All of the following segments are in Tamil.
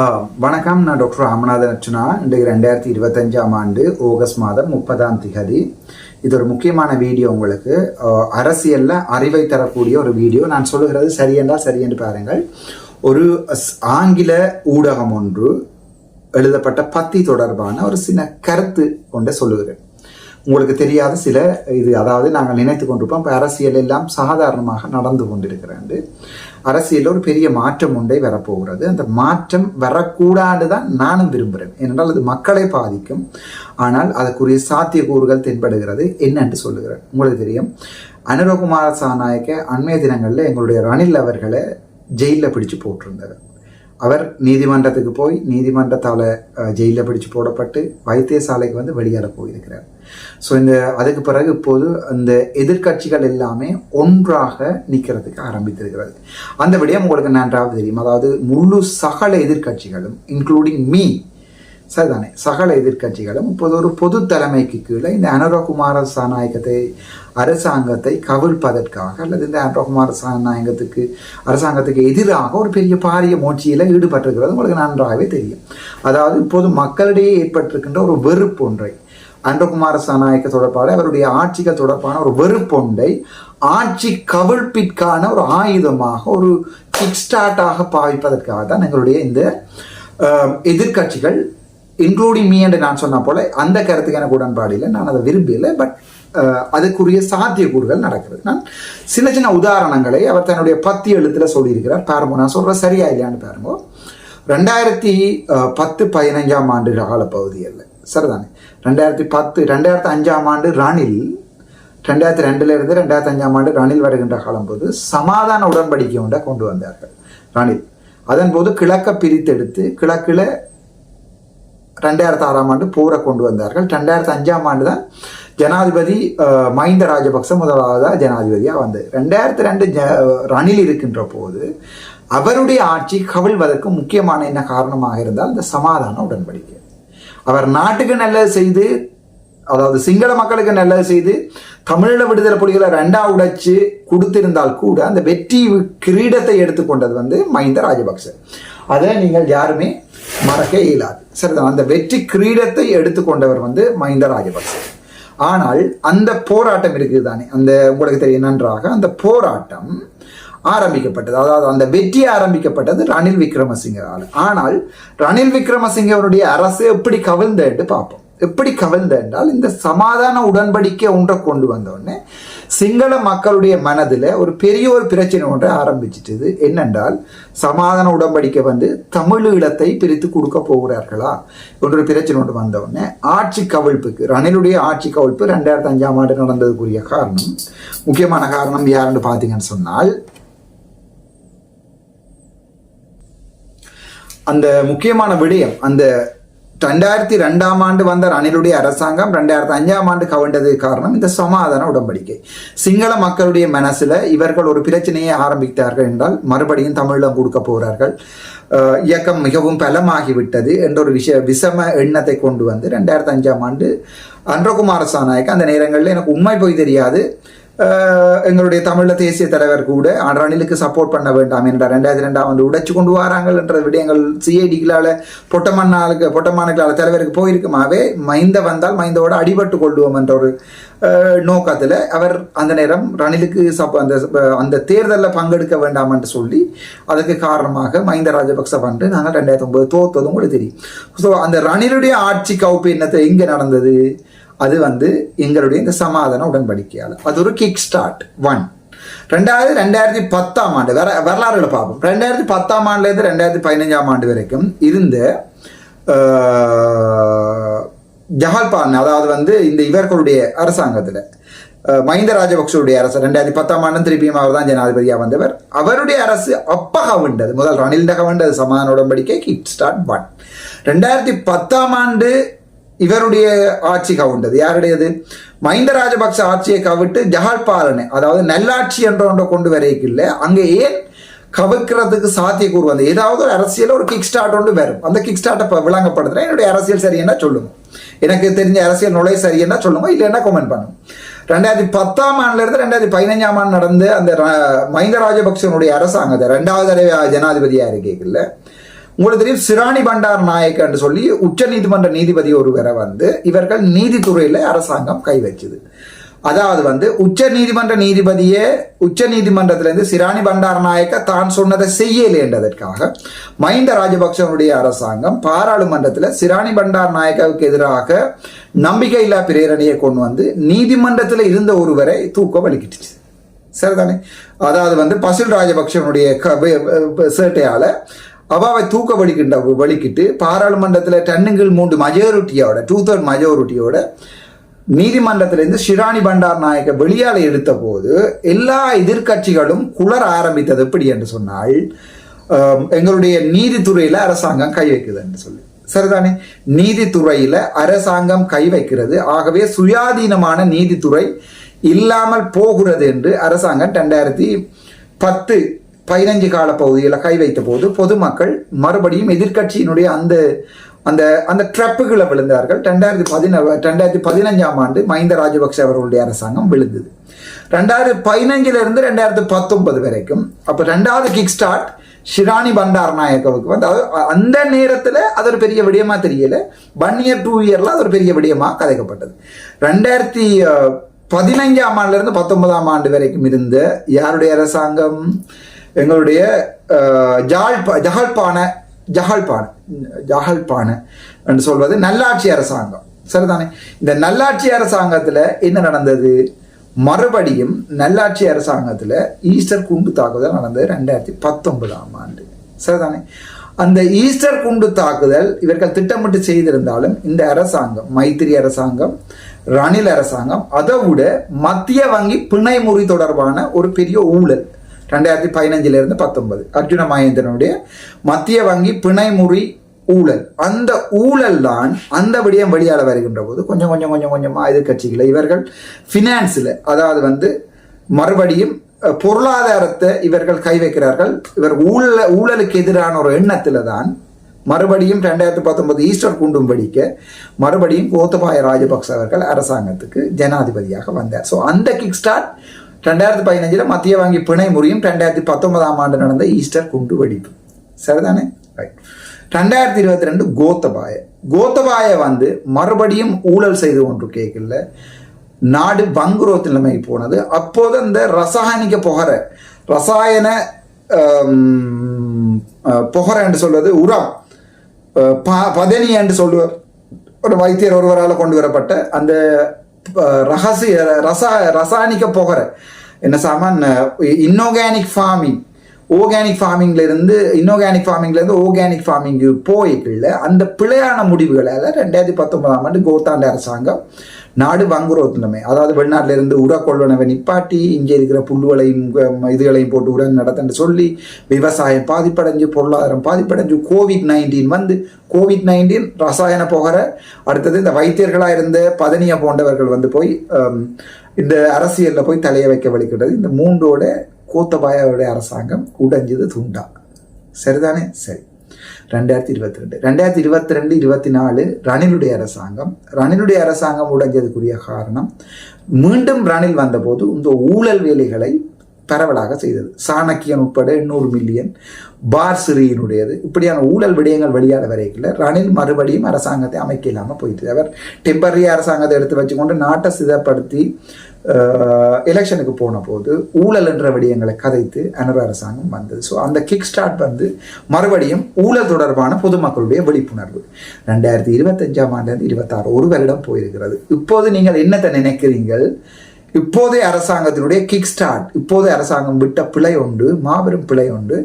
ஆ, வணக்கம். நான் டாக்டர் ராமநாதன் அர்ச்சனா இன்றைக்கு ரெண்டாயிரத்தி இருபத்தஞ்சாம் ஆண்டு ஆகஸ்ட் மாதம் முப்பதாம் திகதி. இது ஒரு முக்கியமான வீடியோ உங்களுக்கு. அரசியலில் அறிவை தரக்கூடிய ஒரு வீடியோ. நான் சொல்லுகிறது சரி சரியென்று சரி என்று பாருங்கள். ஒரு ஆங்கில ஊடகம் ஒன்று எழுதப்பட்ட பத்தி தொடர்பான ஒரு சின்ன கருத்து கொண்டு சொல்லுகிறேன் உங்களுக்கு தெரியாத சில இது அதாவது நாங்கள் நினைத்து கொண்டிருப்போம் இப்போ அரசியல் எல்லாம் சாதாரணமாக நடந்து கொண்டிருக்கிறது. அரசியலில் ஒரு பெரிய மாற்றம் ஒன்றை வரப்போகிறது. அந்த மாற்றம் வரக்கூடாது தான் நானும் விரும்புகிறேன் ஏனென்றால் அது மக்களை பாதிக்கும். ஆனால் அதற்குரிய சாத்தியக்கூறுகள் தென்படுகிறது. என்னென்று சொல்லுகிறேன். உங்களுக்கு தெரியும். அனுரகுமார சாநாயக்க அண்மைய தினங்களில் எங்களுடைய ரணில் அவர்களை ஜெயிலில் பிடிச்சு போட்டிருந்தார். அவர் நீதிமன்றத்துக்கு போய் நீதிமன்றத்தால் ஜெயிலில் பிடிச்சு போடப்பட்டு வைத்தியசாலைக்கு வந்து வெளியேற போயிருக்கிறார். ஸோ இந்த அதுக்கு பிறகு இப்போது அந்த எதிர்க்கட்சிகள் எல்லாமே ஒன்றாக நிற்கிறதுக்கு ஆரம்பித்திருக்கிறது. அந்த விடயம் உங்களுக்கு நன்றாக தெரியும். அதாவது முழு சகல எதிர்க்கட்சிகளும் இன்க்ளூடிங் மீ சரிதானே? சகல எதிர்க்கட்சிகளும் இப்போது ஒரு பொது தலைமைக்கு கீழே இந்த அனுரகுமார சாநாயகத்தை அரசாங்கத்தை கவிழ்ப்பதற்காக அல்லது இந்த அனுரகுமார சாநாயகத்துக்கு அரசாங்கத்துக்கு எதிராக ஒரு பெரிய பாரிய முயற்சியில் ஈடுபட்டிருக்கிறது. உங்களுக்கு நன்றாகவே தெரியும். அதாவது இப்போது மக்களிடையே ஏற்பட்டிருக்கின்ற ஒரு வெறுப்பு ஒன்றை அன்றகுமார சாநாயக்க தொடர்பான அவருடைய ஆட்சிகள் தொடர்பான ஒரு வெறுப்பொண்டை ஆட்சி கவிழ்ப்பிற்கான ஒரு ஆயுதமாக ஒரு கிக் ஸ்டார்ட்டாக பாவிப்பதற்காக தான் எங்களுடைய இந்த எதிர்கட்சிகள் எதிர்க்கட்சிகள் இன்க்ளூடிங் மீ என்று நான் சொன்ன போல அந்த கருத்துக்கு எனக்கு உடன்பாடு இல்லை. நான் அதை விரும்பலை பட் அதுக்குரிய சாத்தியக்கூறுகள் நடக்கிறது. நான் சின்ன சின்ன உதாரணங்களை அவர் தன்னுடைய பத்தி எழுத்துல சொல்லியிருக்கிறார். பாருங்க நான் சொல்ற சரியா இல்லையான்னு பாருங்க. ரெண்டாயிரத்தி பத்து பதினஞ்சாம் ஆண்டு காலப்பகுதியில் சரிதானே? ரெண்டாயிரத்தி பத்து ரெண்டாயிரத்தி அஞ்சாம் ஆண்டு ரணில் ரெண்டாயிரத்தி ரெண்டுலேருந்து ரெண்டாயிரத்தி அஞ்சாம் ஆண்டு ரணில் வருகின்ற காலம் போது சமாதான உடன்படிக்கை ஒன்றை கொண்டு வந்தார்கள். ரணில். அதன் போது கிழக்க பிரித்தெடுத்து கிழக்கில் ரெண்டாயிரத்தி ஆறாம் ஆண்டு போரை கொண்டு வந்தார்கள். ரெண்டாயிரத்தி அஞ்சாம் ஆண்டு தான் ஜனாதிபதி மஹிந்த ராஜபக்ச முதலாவதாக ஜனாதிபதியாக வந்தது. ரெண்டாயிரத்தி ரெண்டு ஜ ரணில் இருக்கின்ற போது அவருடைய ஆட்சி கவிழ்வதற்கு முக்கியமான என்ன காரணமாக இருந்தால் இந்த சமாதான உடன்படிக்கை. அவர் நாட்டுக்கு நல்லது செய்து அதாவது சிங்கள மக்களுக்கு நல்லது செய்து தமிழீழ விடுதலை புலிகளை ரெண்டா உடைச்சு கொடுத்திருந்தால் கூட அந்த வெற்றி கிரீடத்தை எடுத்துக்கொண்டது வந்து மஹிந்த ராஜபக்ச. அதை நீங்கள் யாருமே மறக்க இயலாது. சரிதான் அந்த வெற்றி கிரீடத்தை எடுத்துக்கொண்டவர் வந்து மஹிந்த ராஜபக்ச. ஆனால் அந்த போராட்டம் இருக்குது தானே அந்த உங்களுக்கு தெரியும் நன்றாக அந்த போராட்டம் ஆரம்பிக்கப்பட்டது. அதாவது அந்த வெற்றி ஆரம்பிக்கப்பட்டது ரணில் விக்ரமசிங்கரால். ஆனால் ரணில் விக்ரமசிங்கருடைய அரசு எப்படி கவிழ்ந்தேன்னு பார்ப்போம். எப்படி கவிழ்ந்த என்றால் இந்த சமாதான உடன்படிக்கை ஒன்றை கொண்டு வந்தோடனே சிங்கள மக்களுடைய மனதில் ஒரு பெரிய ஒரு பிரச்சனை ஒன்றை ஆரம்பிச்சிட்டது. என்னென்றால் சமாதான உடன்படிக்கை வந்து தமிழீழத்தை பிரித்து கொடுக்க போகிறார்களா என்ற ஒரு பிரச்சனை ஒன்று வந்தவுடனே ஆட்சி கவிழ்ப்புக்கு ரணிலுடைய ஆட்சி கவிழ்ப்பு ரெண்டாயிரத்தி அஞ்சாம் ஆண்டு நடந்ததுக்குரிய காரணம் முக்கியமான காரணம் யாருன்னு பார்த்தீங்கன்னு சொன்னால் அந்த முக்கியமான விடயம் அந்த ரெண்டாயிரத்தி ரெண்டாம் ஆண்டு வந்த ரணிலுடைய அரசாங்கம் ரெண்டாயிரத்தி அஞ்சாம் ஆண்டு கவிழ்ந்தது காரணம் இந்த சமாதான உடன்படிக்கை. சிங்கள மக்களுடைய மனசுல இவர்கள் ஒரு பிரச்சனையை ஆரம்பித்தார்கள் என்றால் மறுபடியும் தமிழம் கொடுக்க போகிறார்கள். இயக்கம் மிகவும் பலமாகிவிட்டது என்ற ஒரு விஷய விஷம எண்ணத்தை கொண்டு வந்து ரெண்டாயிரத்தி அஞ்சாம் ஆண்டு அன்றகுமார சாநாயக் அந்த நேரங்களில் எனக்கு உண்மை போய் தெரியாது. எங்களுடைய தமிழ தேசிய தலைவர் கூட ரணிலுக்கு சப்போர்ட் பண்ண வேண்டாம் என்ற ரெண்டாயிரத்தி ரெண்டாம் ஆண்டு உடைச்சு கொண்டு வராங்கள் என்ற விடயங்கள் சிஐடிகளால் பொட்டமன்னாளுக்கு பொட்டமானுக்களால் தலைவருக்கு போயிருக்குமாவே மைந்த வந்தால் மைந்தோட அடிபட்டு கொள்வோம் என்ற ஒரு நோக்கத்தில் அவர் அந்த நேரம் ரணிலுக்கு சப் அந்த அந்த தேர்தலில் பங்கெடுக்க வேண்டாம் என்று சொல்லி அதுக்கு காரணமாக மஹிந்த ராஜபக்ச வந்து நாங்கள் ரெண்டாயிரத்தி ஒன்பது தோத்ததும் கூட தெரியும். ஸோ அந்த ரணிலுடைய ஆட்சி கவுப்பு என்னத்தை எங்கே நடந்தது? அது வந்து எங்களுடைய இந்த சமாதான உடன்படிக்கையால் அது ஒரு கிக் ஸ்டார்ட் ஒன் ரெண்டாவது ரெண்டாயிரத்தி பத்தாம் ஆண்டு வர வரலாறுகளை பார்ப்போம். ரெண்டாயிரத்தி பத்தாம் ஆண்டுலேருந்து ரெண்டாயிரத்தி பதினஞ்சாம் ஆண்டு வரைக்கும் இருந்த ஜஹால்பான் அதாவது வந்து இந்த இவர்களுடைய அரசாங்கத்தில் மஹிந்த ராஜபக்சருடைய அரசு ரெண்டாயிரத்தி பத்தாம் ஆண்டு திருப்பியும் அவர் தான் ஜனாதிபதியாக வந்தவர். அவருடைய அரசு அப்ப கவிண்டது முதல் ரணில் கவிண்டது சமாதான உடன்படிக்கை கிக் ஸ்டார்ட் ஒன் ரெண்டாயிரத்தி பத்தாம் ஆண்டு இவருடைய ஆட்சி கவுண்டது. யாருடையது? மஹிந்த ராஜபக்ச ஆட்சியை கவிட்டு ஜஹால்பாலனை அதாவது நல்லாட்சி என்ற ஒன்றை கொண்டு வரைக்கில்ல அங்கே ஏன் கவிக்கிறதுக்கு சாத்தியக்கூறு வந்து ஏதாவது ஒரு அரசியல் ஒரு கிக் ஸ்டார்ட் ஒன்று வரும். அந்த கிக் ஸ்டார்ட்டை இப்போ விளங்கப்படுத்துறேன் என்னுடைய அரசியல் சரின்னா சொல்லுங்க எனக்கு தெரிஞ்ச அரசியல் நுழை சரின்னா சொல்லுங்க இல்லைன்னா கமெண்ட் பண்ணுங்க ரெண்டாயிரத்தி பத்தாம் ஆண்டுலேருந்து ரெண்டாயிரத்தி பதினஞ்சாம் ஆண்டு நடந்து அந்த மஹிந்த ராஜபக்சனுடைய அரசாங்கத்தை ரெண்டாவது தடவை ஜனாதிபதியாக இருக்கீங்கல்ல உங்களுக்கு தெரியும் சிராணி பண்டார் நாயக் என்று சொல்லி உச்ச நீதிமன்ற நீதிபதி ஒருவரை வந்து இவர்கள் நீதித்துறையில அரசாங்கம் கை வச்சுது. அதாவது வந்து உச்ச நீதிமன்ற நீதிபதியே உச்ச நீதிமன்றத்திலிருந்து சிராணி பண்டார நாயக்க தான் சொன்னதை செய்யலை என்றதற்காக மஹிந்த ராஜபக்சனுடைய அரசாங்கம் பாராளுமன்றத்தில் சிராணி பண்டார் நாயக்காவுக்கு எதிராக நம்பிக்கையில்லா பிரேரணையை கொண்டு வந்து நீதிமன்றத்தில் இருந்த ஒருவரை தூக்க வலிக்கிட்டுச்சு சரிதானே? அதாவது வந்து பசில் ராஜபக்சனுடைய க- சேட்டையால அவாவை தூக்க வலிக்கின்ற வலிக்கிட்டு பாராளுமன்றத்தில் டன்னுங்கள் மூன்று மஜோரிட்டியோட டூ தேர்ட் மஜோரிட்டியோட நீதிமன்றத்திலிருந்து ஷிராணி பண்டார் நாயக்க வெளியால எடுத்த போது எல்லா எதிர்க்கட்சிகளும் குளர ஆரம்பித்தது எப்படி என்று சொன்னால் எங்களுடைய நீதித்துறையில் அரசாங்கம் கை வைக்குது என்று சொல்லி. சரிதானே? நீதித்துறையில அரசாங்கம் கை வைக்கிறது. ஆகவே சுயாதீனமான நீதித்துறை இல்லாமல் போகிறது என்று அரசாங்கம் ரெண்டாயிரத்தி பத்து பதினஞ்சு கால பகுதியில் கை வைத்த போது பொதுமக்கள் மறுபடியும் எதிர்க்கட்சியினுடைய அந்த அந்த அந்த ட்ரப்புகளை விழுந்தார்கள். ரெண்டாயிரத்தி பதின ரெண்டாயிரத்தி பதினஞ்சாம் ஆண்டு மஹிந்த ராஜபக்ஷ அவர்களுடைய அரசாங்கம் விழுந்தது. ரெண்டாயிரத்தி பதினஞ்சிலிருந்து ரெண்டாயிரத்தி பத்தொன்பது வரைக்கும் அப்போ ரெண்டாவது கிக் ஸ்டார்ட் ஷிராணி பண்டார் நாயக்கவுக்கு வந்து அது அந்த நேரத்தில் அது ஒரு பெரிய விடயமா தெரியல. ஒன் இயர் டூ இயரில் அது ஒரு பெரிய விடயமா கதைக்கப்பட்டது. ரெண்டாயிரத்தி பதினைஞ்சாம் ஆண்டுலேருந்து பத்தொன்பதாம் ஆண்டு வரைக்கும் இருந்த யாருடைய அரசாங்கம்? எங்களுடைய அஹ், ஜாழ்பா ஜஹல்பான ஜஹல்பான என்று சொல்வது நல்லாட்சி அரசாங்கம். சரிதானே? இந்த நல்லாட்சி அரசாங்கத்தில் என்ன நடந்தது? மறுபடியும் நல்லாட்சி அரசாங்கத்தில் ஈஸ்டர் குண்டு தாக்குதல் நடந்தது ரெண்டாயிரத்தி பத்தொன்பதாம் ஆண்டு. சரிதானே? அந்த ஈஸ்டர் குண்டு தாக்குதல் இவர்கள் திட்டமிட்டு செய்திருந்தாலும் இந்த அரசாங்கம் மைத்திரி அரசாங்கம் ரணில் அரசாங்கம் அதை விட மத்திய வங்கி பிணை முறி தொடர்பான ஒரு பெரிய ஊழல். ரெண்டாயிரத்தி பதினஞ்சிலிருந்து பத்தொன்பது. அர்ஜுன மகேந்திரனுடைய மத்திய வங்கி பிணைமுறி ஊழல். அந்த ஊழல் தான் அந்த விடயம் வெளியால் வருகின்ற போது கொஞ்சம் கொஞ்சம் கொஞ்சம் கொஞ்சமாக எதிர்கட்சிகளை இவர்கள் ஃபினான்ஸில் அதாவது வந்து மறுபடியும் பொருளாதாரத்தை இவர்கள் கை வைக்கிறார்கள். இவர் ஊழல ஊழலுக்கு எதிரான ஒரு எண்ணத்தில் தான் மறுபடியும் ரெண்டாயிரத்தி பத்தொன்பது ஈஸ்டர் குண்டும் வெடிக்க மறுபடியும் கோத்தபாய ராஜபக்ச அவர்கள் அரசாங்கத்துக்கு ஜனாதிபதியாக வந்தார். ஸோ அந்த கிக் ஸ்டார்ட் ரெண்டாயிரத்தி பதினஞ்சில் மத்திய வங்கி பிணை முறையும். ரெண்டாயிரத்தி பத்தொன்பதாம் ஆண்டு நடந்த ஈஸ்டர் குண்டு வெடிப்பு. சரிதானே? ரைட் ரெண்டாயிரத்தி இருபத்தி ரெண்டு கோத்தபாய. கோத்தபாய வந்து மறுபடியும் ஊழல் செய்து ஒன்று கேட்கல. நாடு வங்குரோத் நிலைமை போனது. அப்போது அந்த ரசாயனிக புகர ரசாயன புகர என்று சொல்வது உரம் ப- பதனி என்று சொல்லுவார். ஒரு வைத்தியர் ஒருவரால் கொண்டு வரப்பட்ட அந்த රහසය රසා රසානික පොහොර. එන සාමාන්‍ය ඉන්නෝගෑනික් ෆාමින් ஓர்கானிக் ஃபார்மிங்ல இருந்து இன்ஆர்கானிக் ஃபார்மிங்ல இருந்து ஓர்கானிக் ஃபார்மிங் போய்க்குள்ள அந்த பிழையான முடிவுகளால் ரெண்டாயிரத்தி பத்தொன்பதாம் ஆண்டு கோத்தாண்ட அரசாங்கம் நாடு வங்குரோத் அதாவது வெளிநாட்டில இருந்து உர கொள்வனவை நிப்பாட்டி இங்கே இருக்கிற புல்லுகளையும் இதுகளையும் போட்டு உரம் நடத்தன்னு சொல்லி விவசாயம் பாதிப்படைஞ்சு பொருளாதாரம் பாதிப்படைஞ்சு கோவிட் நைன்டீன் வந்து கோவிட் நைன்டீன் ரசாயன புகர அடுத்தது இந்த வைத்தியர்களாக இருந்த பதனியா போன்றவர்கள் வந்து போய் இந்த அரசியலில் போய் தலையை வைக்க வலிக்கிறது இந்த மூன்றோட கோத்தபாயாவுடைய அரசாங்கம் உடைஞ்சது துண்டா சரிதானே சரி ரெண்டாயிரத்தி இருபத்தி ரெண்டு ரெண்டாயிரத்தி இருபத்தி ரெண்டு இருபத்தி நாலு ரணிலுடைய அரசாங்கம் ரணிலுடைய அரசாங்கம் உடைஞ்சதுக்குரிய காரணம் மீண்டும் ரணில் வந்தபோது இந்த ஊழல் வேலைகளை பரவலாக செய்தது சாணக்கியன் உட்பட எண்ணூறு மில்லியன் பார் சிறியினுடையது இப்படியான ஊழல் விடயங்கள் வெளியாட வரைக்கல ரணில் மறுபடியும் அரசாங்கத்தை அமைக்க இல்லாமல் போயிட்டு அவர் டெம்பரரி அரசாங்கத்தை எடுத்து வச்சுக்கொண்டு நாட்டை சிதப்படுத்தி எலெக்ஷனுக்கு போன போது ஊழல் என்ற விடயங்களை கதைத்து அனுர அரசாங்கம் வந்தது. ஸோ அந்த கிக் ஸ்டார்ட் வந்து மறுபடியும் ஊழல் தொடர்பான பொதுமக்களுடைய விழிப்புணர்வு. ரெண்டாயிரத்தி இருபத்தஞ்சாம் ஆண்டு இருபத்தாறு ஒரு வருடம் போயிருக்கிறது. இப்போது நீங்கள் என்னத்தை நினைக்கிறீங்கள் இப்போதைய அரசாங்கத்தினுடைய கிக் ஸ்டார்ட் இப்போதைய அரசாங்கம் விட்ட பிழை உண்டு மாபெரும் பிழை உண்டு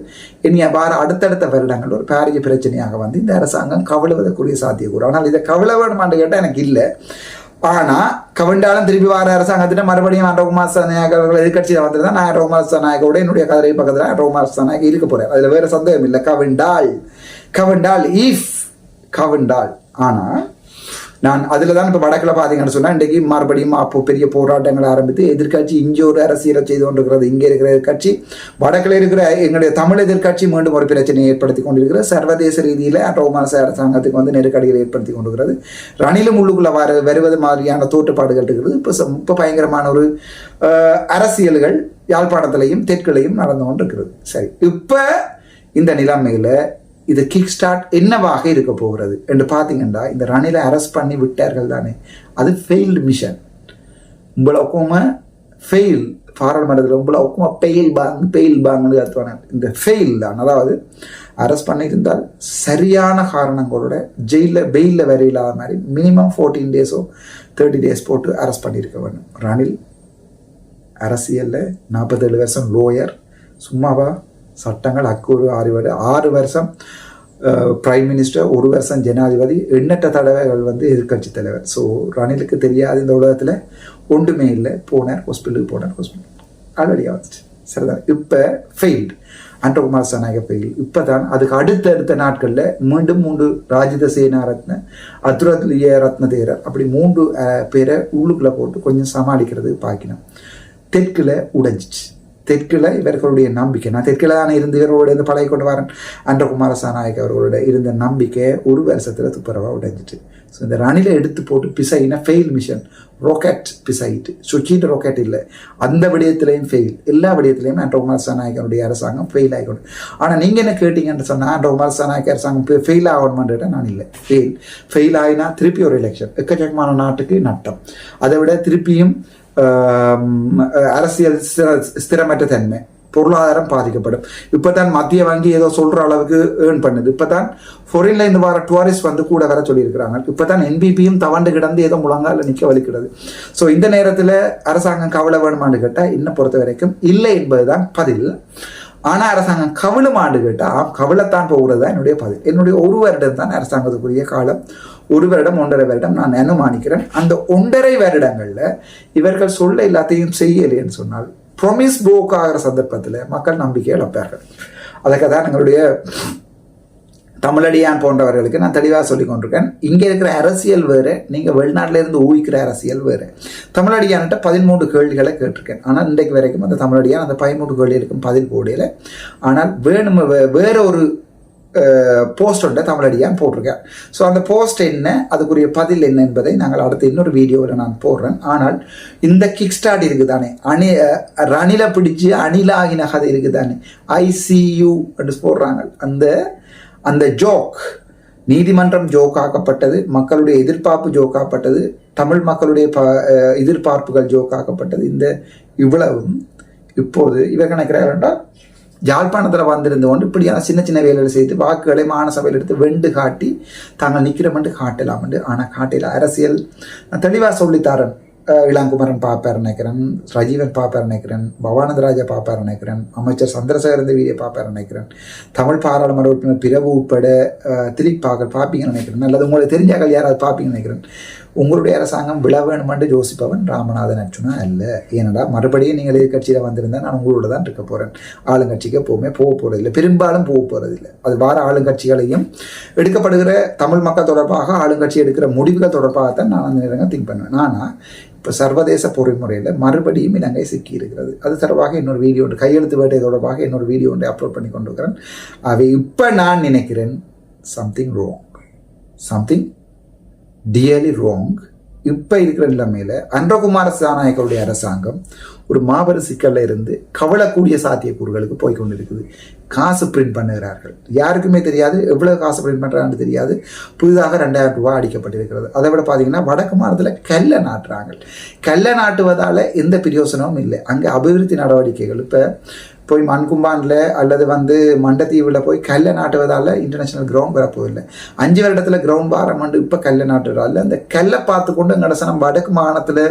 இனி வார அடுத்தடுத்த வருடங்கள் ஒரு பாரிய பிரச்சனையாக வந்து இந்த அரசாங்கம் கவலுவதற்குரிய சாத்தியக்கூறு. ஆனால் இதை கவலை வேணுமான்னு கேட்டால் எனக்கு இல்லை. ஆனால் கவிண்டாலும் திருப்பி வார அரசாங்கத்திட்ட மறுபடியும் ரகுமார் சனாயக் அவர்கள் எதிர்கட்சியில் வந்திருந்தா நான் ரகுமார் சனாயக்கோட என்னுடைய கதிரை பக்கத்தில் ரகுமார் சனாயக் இருக்க போறேன் அதுல வேற சந்தேகம் இல்லை கவிண்டால் கவிண்டால் இஃப் கவிண்டால் ஆனா நான் அதில் தான் இப்போ வடக்கில் பார்த்தீங்கன்னு சொன்னால் இன்றைக்கு மறுபடியும் அப்போ பெரிய போராட்டங்களை ஆரம்பித்து எதிர்க்கட்சி இங்கே ஒரு அரசியலை செய்து கொண்டிருக்கிறது இங்கே இருக்கிற எதிர்கட்சி வடக்கில் இருக்கிற எங்களுடைய தமிழ் எதிர்க்கட்சி மீண்டும் ஒரு பிரச்சனையை ஏற்படுத்தி கொண்டிருக்கிற சர்வதேச ரீதியில் ரோமான்ஸ் அரசாங்கத்துக்கு வந்து நெருக்கடிகளை ஏற்படுத்தி கொண்டிருக்கிறது. ரணிலும் உள்ளுக்குள்ளே வர வருவது மாதிரியான தோற்றுப்பாடுகள் இருக்கிறது இப்போ இப்போ பயங்கரமான ஒரு அரசியல்கள் யாழ்ப்பாணத்திலையும் தெற்குலையும் நடந்து கொண்டிருக்கிறது. சரி இப்போ இந்த நிலைமையில் இது கிக் ஸ்டார்ட் என்னவாக இருக்க போகிறது? என்று பார்த்தீங்கன்னா இந்த ரணில அரெஸ்ட் பண்ணி விட்டார்கள் தானே. அது ஃபெயில்டு மிஷன் உங்களை ஒக்கமா ஃபெயில் பாராளுமன்றத்தில் உங்களை ஒக்கமா பெயில் பாங் பெயில் பாங்னு அர்த்தம் இந்த ஃபெயில் தான். அதாவது அரெஸ்ட் பண்ணியிருந்தால் சரியான காரணங்களோட ஜெயிலில் பெயிலில் வர இல்லாத மாதிரி மினிமம் ஃபோர்டீன் டேஸோ தேர்ட்டி டேஸ் போட்டு அரெஸ்ட் பண்ணியிருக்க வேணும் ரணில் அரசியலில் நாற்பத்தேழு வருஷம் லோயர் சும்மாவா? சட்டங்கள் அக்கூறு ஆறு வருடம் ஆறு வருஷம் பிரைம் மினிஸ்டர் ஒரு வருஷம் ஜனாதிபதி எண்ணற்ற தடவைகள் வந்து எதிர்க்கட்சி தலைவர். ஸோ ரணிலுக்கு தெரியாது இந்த உலகத்தில் ஒன்றுமே இல்லை. போனார் ஹாஸ்பிட்டலுக்கு போனார் ஹாஸ்பிட்டல். ஆல்ரெடி வந்துச்சு. சரிதான். இப்போ ஃபெயில்டு அன்றகுமார் சனாயக ஃபெயில் இப்போ தான் அதுக்கு அடுத்த அடுத்த நாட்களில் மீண்டும் மூன்று ராஜித சேனாரத்ன அத்துரத்லிய ரத்ன தேரர் அப்படி மூன்று பேரை உள்ளுக்குள்ளே போட்டு கொஞ்சம் சமாளிக்கிறது பார்க்கணும் தெற்கில் உடைஞ்சிச்சு. தெற்கில் இவர்களுடைய நம்பிக்கை. நான் தெற்கில் தானே இருந்து இவர்களோட இருந்து பழைய கொண்டு வரேன் அன்ற குமாரசாநாயக் அவர்களோட இருந்த நம்பிக்கை ஒரு வருஷத்தில் துப்புரவாக உடைஞ்சிட்டு ஸோ இந்த ரணில எடுத்து போட்டு பிசைனா ஃபெயில் மிஷன் ராக்கெட் பிசைட்டு சுச்சிட்டு ராக்கெட் இல்லை. அந்த விடயத்திலையும் ஃபெயில் எல்லா விடயத்திலையும் அன்ற குமாரசாநாயகனுடைய அரசாங்கம் ஃபெயில் ஆகிக்கொண்டு ஆனால் நீங்கள் என்ன கேட்டீங்கன்னு சொன்னால் அன்ற குமாரசாநாயக அரசாங்கம் ஃபெயில் ஆகணுமான்றத நான் இல்லை. ஃபெயில் ஃபெயில் ஆகினா திருப்பி ஒரு எலெக்ஷன் எக்கச்சக்கமான நாட்டுக்கு நட்டம். அதை விட திருப்பியும் அரசியல் ஸ்திர- ஸ்திரமற்ற தன்மை பொருளாதாரம் பாதிக்கப்படும் இப்பதான் மத்திய வங்கி ஏதோ சொல்ற அளவுக்கு ஏர்ன் பண்ணுது இப்பதான் ஃபாரின்ல இருந்து வர டூரிஸ்ட் வந்து கூட வர சொல்லியிருக்கிறாங்க இப்பதான் என்பிபியும் தவண்டு கிடந்து ஏதோ முழங்கால நிக்க வலிக்கிறது ஸோ இந்த நேரத்துல அரசாங்கம் கவலை வேணுமான்னு கேட்டா என்ன பொறுத்த வரைக்கும் இல்லை என்பதுதான் பதில் ஆனா அரசாங்கம் கவலுமாண்டு கேட்டா கவலைத்தான் போகிறது தான் என்னுடைய பதில் என்னுடைய ஒரு வருடம் தான் அரசாங்கத்துக்குரிய காலம் ஒரு வருடம் ஒன்றரை வருடம் நான் அனுமானிக்கிறேன். அந்த ஒன்றரை வருடங்களில் இவர்கள் சொல்ல எல்லாத்தையும் செய்யலைன்னு சொன்னால் ப்ரொமிஸ் புரோக் ஆகிற சந்தர்ப்பத்தில் மக்கள் நம்பிக்கை இழப்பார்கள். அதுக்காக தான் எங்களுடைய தமிழடியான் போன்றவர்களுக்கு நான் தெளிவாக சொல்லி கொண்டிருக்கேன். இங்கே இருக்கிற அரசியல் வேறு நீங்கள் வெளிநாட்டிலேருந்து ஊகிக்கிற அரசியல் வேறு. தமிழடியான்கிட்ட பதிமூன்று கேள்விகளை கேட்டிருக்கேன். ஆனால் இன்றைக்கு வரைக்கும் அந்த தமிழடியான் அந்த பதிமூன்று கேள்விகளுக்கும் பதில் போடையில் ஆனால் வேணும் வே- வேற ஒரு போஸ்ட் ஒன்றை தமிழடியான் போட்டிருக்கேன். ஸோ அந்த போஸ்ட் என்ன அதுக்குரிய பதில் என்ன என்பதை நாங்கள் அடுத்த இன்னொரு வீடியோவில் நான் போடுறேன். ஆனால் இந்த கிக் ஸ்டார்ட் இருக்குதானே? அணி ரணில பிடிச்சு அணிலாகின கதை இருக்குதானே? ஐசியூ என்று போடுறாங்க. அந்த அந்த ஜோக் நீதிமன்றம் ஜோக் ஆக்கப்பட்டது மக்களுடைய எதிர்பார்ப்பு ஜோக்காக்கப்பட்டது தமிழ் மக்களுடைய ப எதிர்பார்ப்புகள் ஜோக் ஆக்கப்பட்டது. இந்த இவ்வளவும் இப்போது இவர் கணக்கிறார் என்றால் யாழ்ப்பாணத்தில் வந்திருந்து கொண்டு இப்படியான சின்ன சின்ன வேலைகள் செய்து வாக்குகளை மாநசபையில் எடுத்து வெண்டு காட்டி தாங்கள் நிற்கிறோமென்று காட்டலாமென்று ஆனால் காட்டில அரசியல். தெளிவாக சொல்லித்தாரன். இளங்குமரன் பாப்பார் நினைக்கிறேன் ரஜீவன் பாப்பார் நினைக்கிறேன் பவானந்தராஜா பாப்பார் நினைக்கிறேன் அமைச்சர் சந்திரசேகரந்த தேவியை பாப்பார் நினைக்கிறேன். தமிழ் பாராளுமன்ற உறுப்பினர் பிரபு உட்பட திலீப் பாக்கள் பார்ப்பீங்கன்னு நினைக்கிறேன். அல்லது உங்களுக்கு தெரிஞ்சாக்கள் யாராவது பார்ப்பீங்கன்னு நினைக்கிறேன். உங்களுடைய அரசாங்கம் விழ வேணுமென்று யோசிப்பவன் ராமநாதன் அர்ஜுனா அல்ல. ஏனடா மறுபடியும் நீங்கள் எதிர்கட்சியில் வந்திருந்தா நான் உங்களோட தான் இருக்க போகிறேன் ஆளுங்கட்சிக்கு எப்போவுமே போக போகிறதில்லை பெரும்பாலும் போக போகிறதில்லை அது வார ஆளுங்கட்சிகளையும் எடுக்கப்படுகிற தமிழ் மக்கள் தொடர்பாக ஆளுங்கட்சி எடுக்கிற முடிவுகள் தொடர்பாகத்தான் நான் அந்த நேரங்கள் திங்க் பண்ணுவேன். ஆனால் இப்போ சர்வதேச பொறிமுறையில் மறுபடியும் இலங்கை சிக்கி இருக்கிறது. அது தொடர்பாக இன்னொரு வீடியோ ஒன்று கையெழுத்து வேட்டை தொடர்பாக இன்னொரு வீடியோ ஒன்று அப்லோட் பண்ணி கொண்டு இருக்கிறேன். அவை இப்போ நான் நினைக்கிறேன் something wrong something dearly wrong இப்போ இருக்கிற நிலைமையில் அன்றகுமார சாநாயக்கருடைய அரசாங்கம் ஒரு மாபெரும் சிக்கல்ல இருந்து கவலக்கூடிய சாத்தியக்கூறுகளுக்கு போய் கொண்டிருக்குது. காசு பிரிண்ட் பண்ணுகிறார்கள். யாருக்குமே தெரியாது. எவ்வளோ காசு பிரிண்ட் பண்ணுறாங்கன்னு தெரியாது. புதிதாக ரெண்டாயிரம் ரூபாய் அடிக்கப்பட்டிருக்கிறது. அதை விட பார்த்தீங்கன்னா வடக்கு மாநிலத்தில் கல்லை நாட்டுறாங்க. கல்லை நாட்டுவதால் எந்த பிரயோசனமும் இல்லை. அங்கே அபிவிருத்தி நடவடிக்கைகள் இப்போ போய் மண்கும்பானில் அல்லது வந்து மண்டத்தீவில் போய் கல்லை நாட்டுவதால் இன்டர்நேஷனல் கிரவுண்ட் வரப்போதில்லை. அஞ்சு வருடத்தில் கிரவுண்ட் பாரமண்டு இப்போ கல்லை நாட்டுறதால அந்த கல்லை பார்த்து கொண்டு நடசனம் வடக்கு மாகாணத்தில்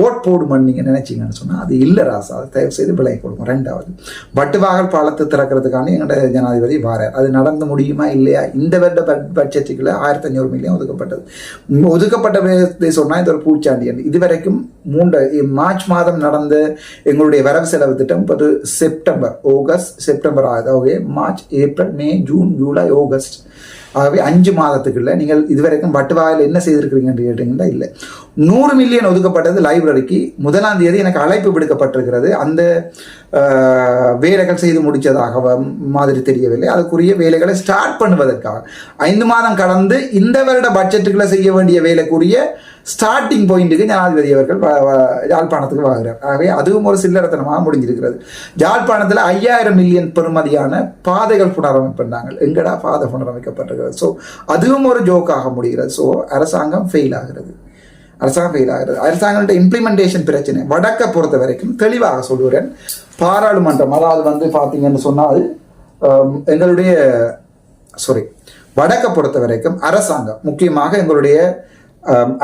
ஓட் போடுமான்னு நீங்கள் நினைச்சீங்கன்னு சொன்னால் அது இல்லை ராசா. அது தயவு செய்து விலை கொடுக்கும் ரெண்டாவது பட்டுவாகல் பாலத்தை திறக்கிறதுக்கான எங்களோட ஜனாதிபதி வாரார். அது நடந்து முடியுமா இல்லையா? இந்த வருட பட் பட்ஜெட்டுக்குள்ள ஆயிரத்தி ஐநூறு மில்லியன் ஒதுக்கப்பட்டது ஒதுக்கப்பட்ட சொன்னால் இது ஒரு பூச்சாண்டி இது வரைக்கும் மூன்று மார்ச் மாதம் நடந்த எங்களுடைய வரவு செலவு திட்டம் இப்போ செப்டம்பர் ஆகஸ்ட் செப்டம்பர் ஆகுது okay March April May June July August ஆகவே அஞ்சு மாதத்துக்குள்ள நீங்கள் இதுவரைக்கும் வட்டுவாயில் என்ன செய்திருக்கிறீங்கன்னு கேட்டீங்கன்னா இல்லை. நூறு மில்லியன் ஒதுக்கப்பட்டது லைப்ரரிக்கு முதலாம் தேதி எனக்கு அழைப்பு விடுக்கப்பட்டிருக்கிறது. அந்த வேலைகள் செய்து முடித்ததாக மாதிரி தெரியவில்லை. அதுக்குரிய வேலைகளை ஸ்டார்ட் பண்ணுவதற்காக. ஐந்து மாதம் கடந்து இந்த வருட பட்ஜெட்டுக்குள்ள செய்ய வேண்டிய வேலைக்குரிய ஸ்டார்டிங் பாயிண்ட்டுக்கு ஜனாதிபதி அவர்கள் யாழ்ப்பாணத்துக்கு வாங்குறார் ஆகவே அதுவும் ஒரு சில்லறத்தனமாக முடிஞ்சிருக்கிறது. யாழ்ப்பாணத்தில் ஐயாயிரம் மில்லியன் பெறுமதியான பாதைகள் புனரமைப்பிருந்தாங்க எங்கடா பாதை புனரமைக்கப்பட்டிருக்கிறது? ஸோ அதுவும் ஒரு ஜோக்காக முடிகிறது. ஸோ அரசாங்கம் ஃபெயில் ஆகிறது. அரசாங்கம் ஃபெயில் ஆகிறது. அரசாங்கத்தோட இம்ப்ளிமெண்டேஷன் பிரச்சனை. வடக்கை பொறுத்த வரைக்கும் தெளிவாக சொல்லுகிறேன் பாராளுமன்றம் அதாவது வந்து பார்த்தீங்கன்னு சொன்னால் எங்களுடைய சாரி வடக்கை பொறுத்த வரைக்கும் அரசாங்கம் முக்கியமாக எங்களுடைய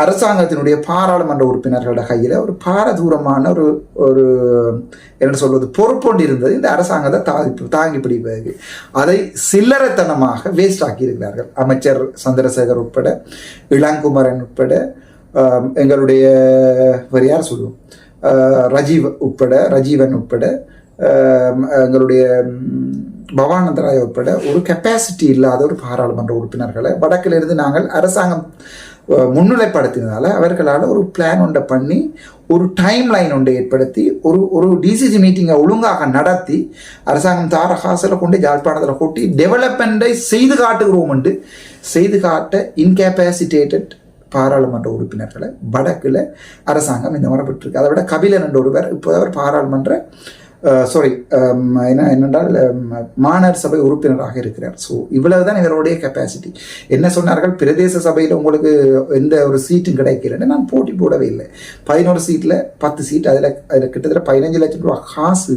அரசாங்கத்தினுடைய பாராளுமன்ற உறுப்பினர்களோட கையில் ஒரு பாரதூரமான ஒரு ஒரு என்ன சொல்வது பொறுப்பொண்டு இருந்தது. இந்த அரசாங்கத்தை தாங்கி தாங்கி பிடிப்பதற்கு. அதை சில்லறைத்தனமாக வேஸ்ட் ஆக்கியிருக்கிறார்கள் அமைச்சர் சந்திரசேகர் உட்பட இளங்குமரன் உட்பட எங்களுடைய வேறு யார் சொல்லுவோம்? ரஜீவ் உட்பட ரஜீவன் உட்பட எங்களுடைய பவானந்தராய் உட்பட ஒரு கெப்பாசிட்டி இல்லாத ஒரு பாராளுமன்ற உறுப்பினர்களை வடக்கிலிருந்து நாங்கள் அரசாங்கம் முன்னிலைப்படுத்தினதால அவர்களால் ஒரு பிளான் ஒன்றை பண்ணி ஒரு டைம் லைன் ஒன்றை ஏற்படுத்தி ஒரு ஒரு டிசிசி மீட்டிங்கை ஒழுங்காக நடத்தி அரசாங்கம் தார காசில் கொண்டு யாழ்ப்பாணத்தில் கூட்டி டெவலப்மெண்ட்டை செய்து காட்டுகிறோம் என்று செய்து காட்ட இன்கேபாசிட்டேட்டட் பாராளுமன்ற உறுப்பினர்களை வடக்கில் அரசாங்கம் இந்த முறை பெற்றிருக்கு. அதை விட கபிலன் என்ற ஒருவர் இப்போது அவர் பாராளுமன்ற Uh, சாரி um, என்ன என்னென்றால் um, மாநகர் சபை உறுப்பினராக இருக்கிறார். ஸோ இவ்வளவுதான் இவருடைய கெப்பாசிட்டி என்ன சொன்னார்கள்? பிரதேச சபையில் உங்களுக்கு எந்த ஒரு சீட்டும் கிடைக்கலன்னு நான் போட்டி போடவே இல்லை. பதினோரு சீட்டில் பத்து சீட் அதில் அதில் கிட்டத்தட்ட பதினஞ்சு லட்சம் ரூபா காசு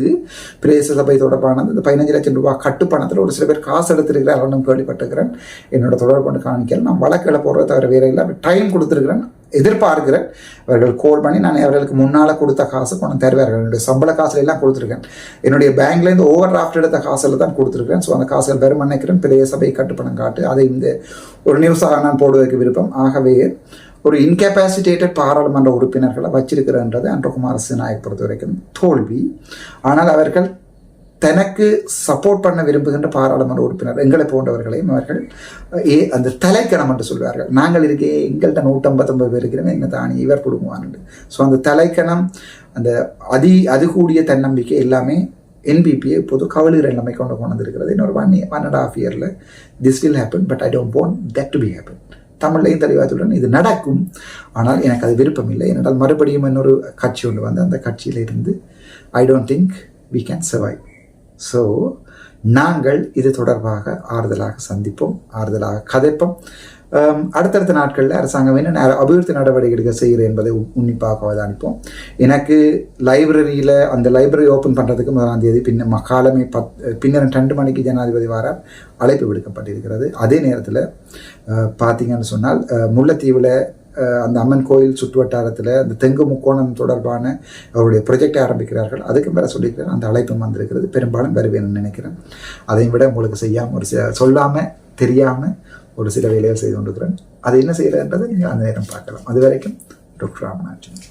பிரதேச சபை தொடர்பானது இந்த பதினஞ்சு லட்சம் ரூபா கட்டுப்பணத்தில் ஒரு சில பேர் காசு எடுத்திருக்கிறார் கேள்விப்பட்டிருக்கிறேன். என்னோட தொடர்பு கொண்டு காணிக்கல நான் வழக்கில் போடுறத தவிர வேற இல்லை டைம் கொடுத்துருக்கிறேன். எதிர்பார்க்கிறேன் அவர்கள் கோல் பண்ணி நான் அவர்களுக்கு முன்னால் கொடுத்த காசு கொண்டு தருவார்கள். என்னுடைய சம்பள காசுல எல்லாம் கொடுத்துருக்கேன். என்னுடைய பேங்க்லேருந்து ஓவர் டிராஃப்ட் எடுத்த காசில் தான் கொடுத்துருக்கேன். ஸோ அந்த காசுகள் பெரும் நினைக்கிறேன் பெரிய சபை கட்டுப்பணம் காட்டு அதை இந்த ஒரு நியூஸாக நான் போடுவதற்கு விருப்பம். ஆகவே ஒரு இன்கெபாசிட்டேட்டட் பாராளுமன்ற உறுப்பினர்களை வச்சிருக்கிறன்றது அன்றகுமார் சிநாயக் பொறுத்த வரைக்கும் தோல்வி. ஆனால் அவர்கள் தனக்கு சப்போர்ட் பண்ண விரும்புகின்ற பாராளுமன்ற உறுப்பினர் எங்களை போன்றவர்களையும் அவர்கள் ஏ அந்த தலைக்கணம் என்று சொல்வார்கள். நாங்கள் இருக்கே எங்கள்கிட்ட நூற்றம்பத்தொன்பது பேர் இருக்கிறோம் எங்கள் தானி இவர் கொடுங்குவான் ஸோ அந்த தலைக்கணம் அந்த அதி அது கூடிய தன்னம்பிக்கை எல்லாமே என்பிபியை இப்போது கவலுகிற நிலைமை கொண்டு கொண்டு வந்திருக்கிறது இன்னொரு ஒன் ஒன் அண்ட் ஆஃப் இயரில் this will happen but I don't want that to be happen தமிழ்லையும் தெளிவாத்துடன் இது நடக்கும். ஆனால் எனக்கு அது விருப்பம் இல்லை. ஏனென்றால் மறுபடியும் இன்னொரு கட்சி ஒன்று வந்து அந்த கட்சியில் இருந்து I don't think we can survive so நாங்கள் இது தொடர்பாக ஆறுதலாக சந்திப்போம் ஆறுதலாக கதைப்போம். Um, அடுத்தடுத்த நாட்களில் அரசாங்கம் என்ன ந- அபிவிருத்தி நடவடிக்கைகள் செய்கிறது என்பதை உன்னிப்பாக அவதானிப்போம். எனக்கு லைப்ரரியில் அந்த லைப்ரரி ஓப்பன் பண்ணுறதுக்கு முதலாம் தேதி பின்ன காலமே பத் பின்னர் ரெண்டு மணிக்கு ஜனாதிபதி வாரார். அழைப்பு விடுக்கப்பட்டிருக்கிறது. அதே நேரத்தில் பார்த்தீங்கன்னு சொன்னால் முல்லைத்தீவில் அந்த அம்மன் கோயில் சுற்று வட்டாரத்தில் அந்த தெங்கு முக்கோணம் தொடர்பான அவருடைய ப்ரொஜெக்டை ஆரம்பிக்கிறார்கள். அதுக்கு மேலே சொல்லியிருக்கிறேன் அந்த அழைப்பும் வந்திருக்கிறது. பெரும்பாலும் வருவேன்னு நினைக்கிறேன். அதையும் விட உங்களுக்கு செய்யாமல் ஒரு சில சொல்லாமல் தெரியாமல் ஒரு சில வேலைகள் செய்து கொண்டிருக்கிறேன். அதை என்ன செய்யலைன்றதை நீங்கள் அந்த நேரம் பார்க்கலாம். அது வரைக்கும் டாக்டர் ராமநாதன்